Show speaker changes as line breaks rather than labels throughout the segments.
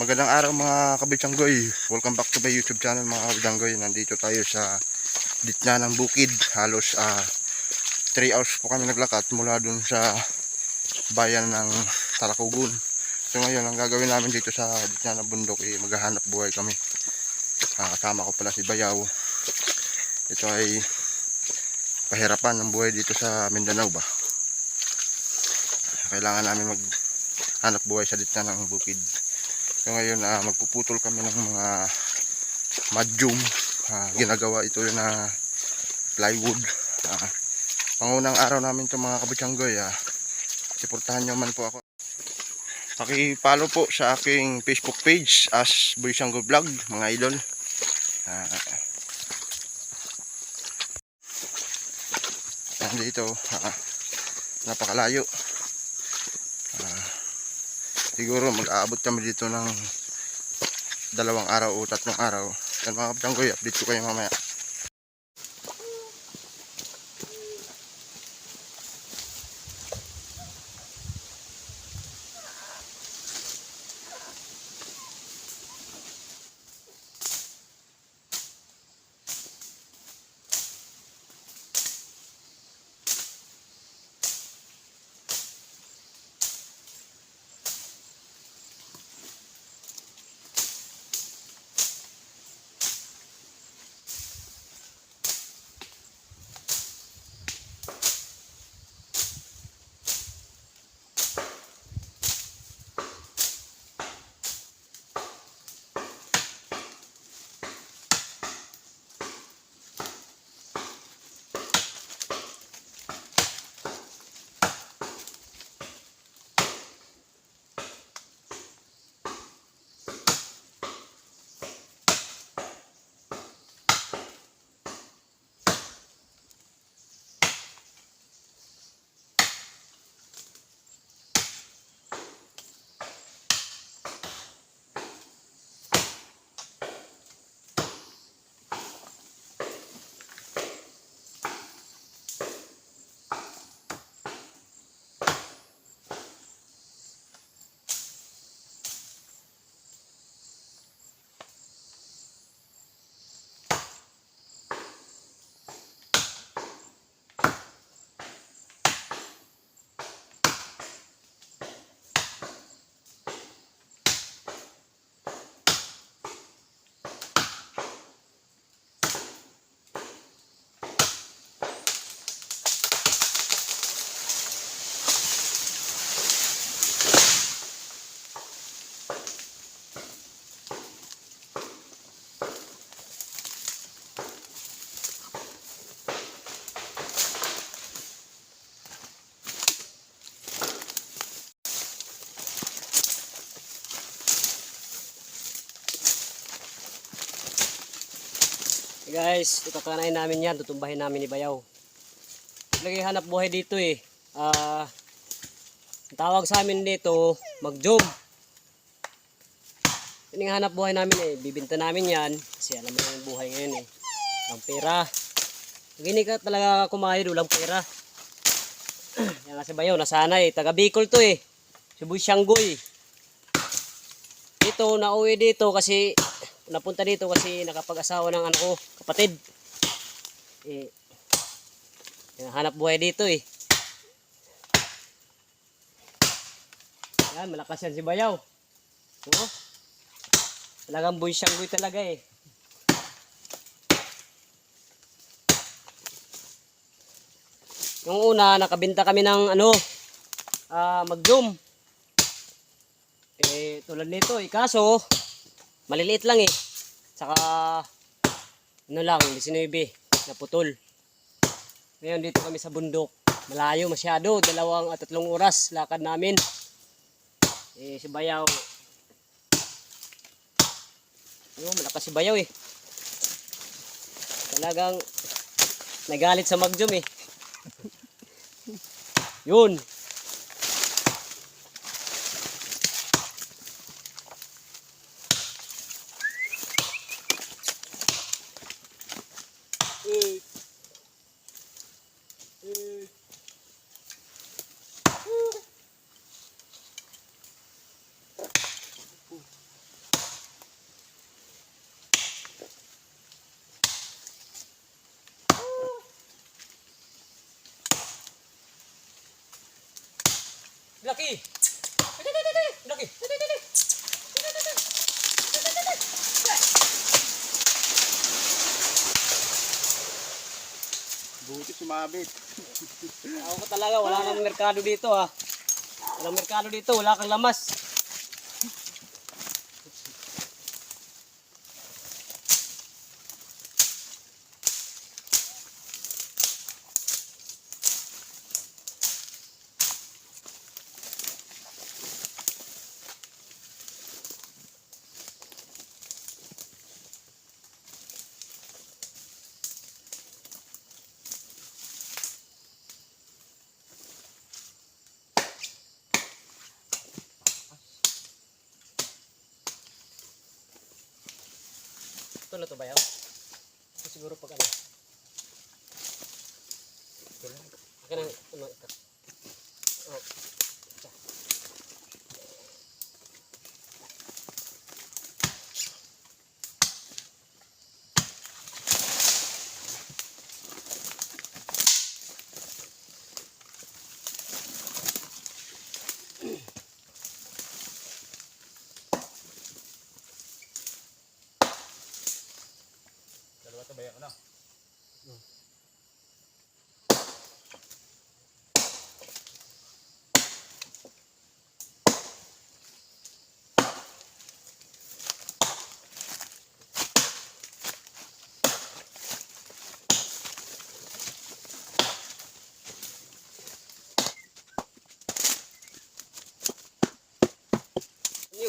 Magandang araw mga kabitsanggoy. Welcome back to my YouTube channel mga kabitsanggoy. Nandito tayo sa ditna ng bukid. Halos 3 hours po kami naglakad mula dun sa bayan ng Talakugun. So ngayon ang gagawin namin dito sa ditna ng bundok eh, maghahanap buhay kami. Ah, kasama ko pala si Bayaw. Ito ay pahirapan ng buhay dito sa Mindanao ba. Kailangan namin maghanap buhay sa ditna ng bukid. So ngayon ah, magpuputol kami ng mga madyum. Ah, ginagawa ito na plywood. Ah, pangunang araw namin ito mga kabutsanggoy. Ah. Suportahan nyo man po ako. Paki-follow po sa aking Facebook page as Boy Sanggo Vlog mga idol. Ah, nandito ah, napakalayo. Siguro mag-aabot kami dito ng dalawang araw o tatlong araw. Yan mga kapitanggoy, update ko kayo mamaya.
Guys, ikakanain namin yan, tutumbahin namin ni Bayaw. Lagi hanap buhay dito eh. Ah, ang tawag sa amin dito, mag-job. Yun yung hanap buhay namin eh. Bibinta namin yan. Kasi alam mo yung buhay ngayon eh. Walang pera. Pag hindi ka talaga kumayod, walang pera. yan nga si Bayaw, nasanay. Taga Bicol to eh. Si Boy Siyanggoy. Dito, nauwi dito kasi napunta dito kasi nakapag-asawa ng ano ko, kapatid. Eh, hanap buhay dito eh. Yan, malakas yan si Bayaw. Oo. Talagang boy siyanggoy talaga eh. Yung una, nakabinta kami ng ano, ah, mag-zoom. Eh, tulad nito, eh, maliliit lang eh. Saka, ano lang, 19, naputol. Ngayon dito kami sa bundok. Malayo masyado, dalawang at tatlong oras lakad namin. Eh, si Bayaw. Yo, malakas si Bayaw eh. Talagang nagalit sa magjum eh. Yun. Laki! Laki!
Buti sumabit.
Ako ko talaga, wala kang merkado dito ha. Walang merkado dito, wala kang lamas. Ito na to ba yan? Ito siguro pag ano. Ito lang. Ito. Oh.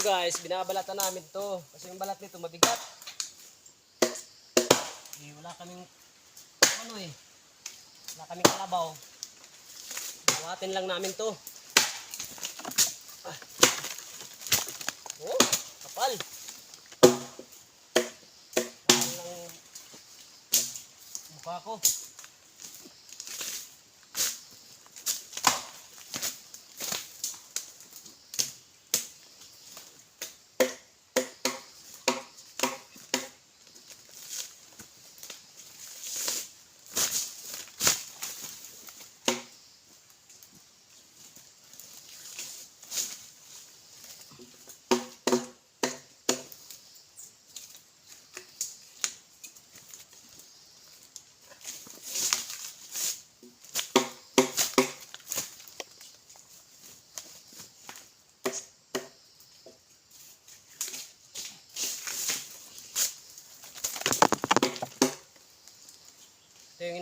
Guys, binabalatan namin to. Kasi yung balat nito mabigat. Eh, wala kaming ano eh. Wala kaming kalabaw. Buhatin lang namin to. Ah. Oh, kapal. Kapal ng mukha ko.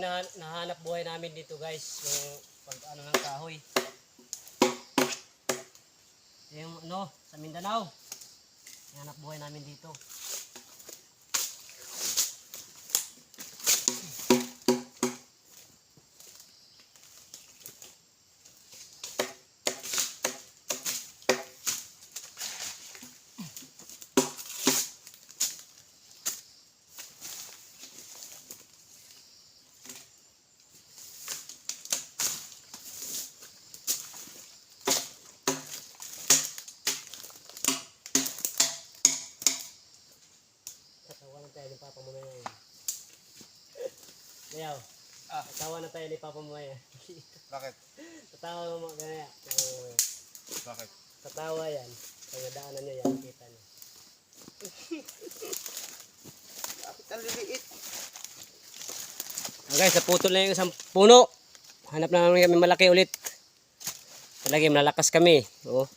Hinahan- nahanap buhay namin dito guys, yung pag ano ng kahoy. Yung ano, sa Mindanao. Nahanap buhay namin dito. Tatawa na tayo ni Papa Mamaya yun. Ngayaw, Tatawa na tayo ni Papa Mamaya.
Bakit?
tatawa mo ganyan. Oo.
Bakit?
Tatawa yan. Pag nadaanan niya yan, kita niya.
Bakit ang liliit?
Ah, guys, naputol na yung isang puno. Hanap na namin kami malaki ulit. Talaga, malakas kami. Oh.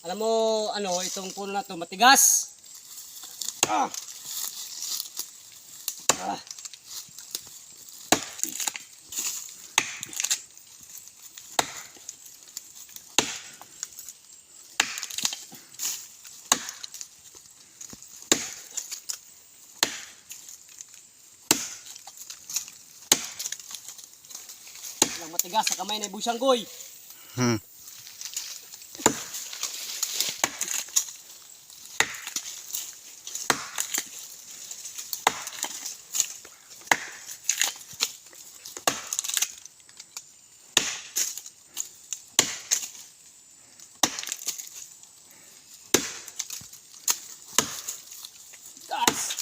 Alam mo, ano, itong puno na to matigas. Ah! Ah! Lang matigas sa kamay na busanggoy.
Hmm.
Gas!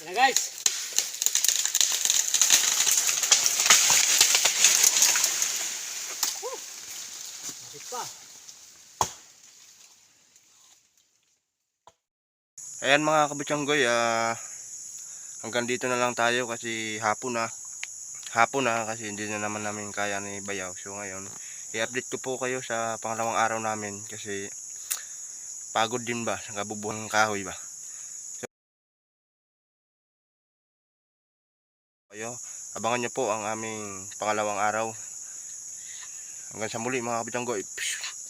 Yan na guys.
Ayan mga kabitsanggoy, ah hanggang dito na lang tayo kasi hapon na. Hapon na kasi hindi na naman namin kaya ni Bayaw. So ngayon, i-update ko po kayo sa pangalawang araw namin kasi pagod din ba sa kabubuhan kahoy ba. Kayo, abangan nyo po ang aming pangalawang araw. Hanggang sa muli mga kabitsanggoy. Peace.